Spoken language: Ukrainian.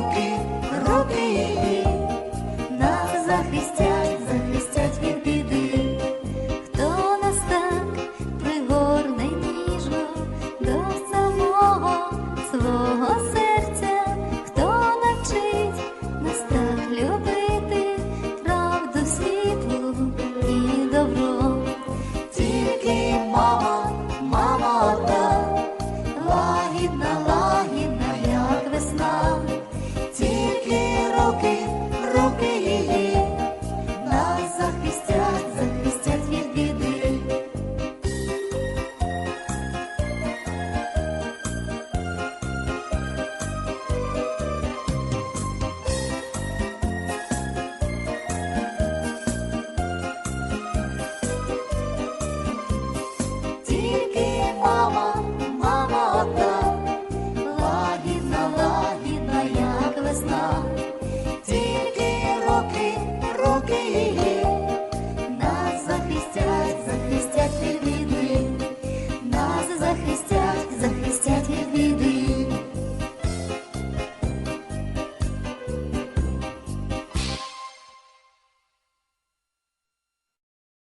руки її, нас захистять, захистять від біди. Хто нас так пригорне ніжно до самого свого серця, хто навчить нас так любити правду, світлу і добро, тільки мама, мама одна, лагідна, руки, руки її, на захистять,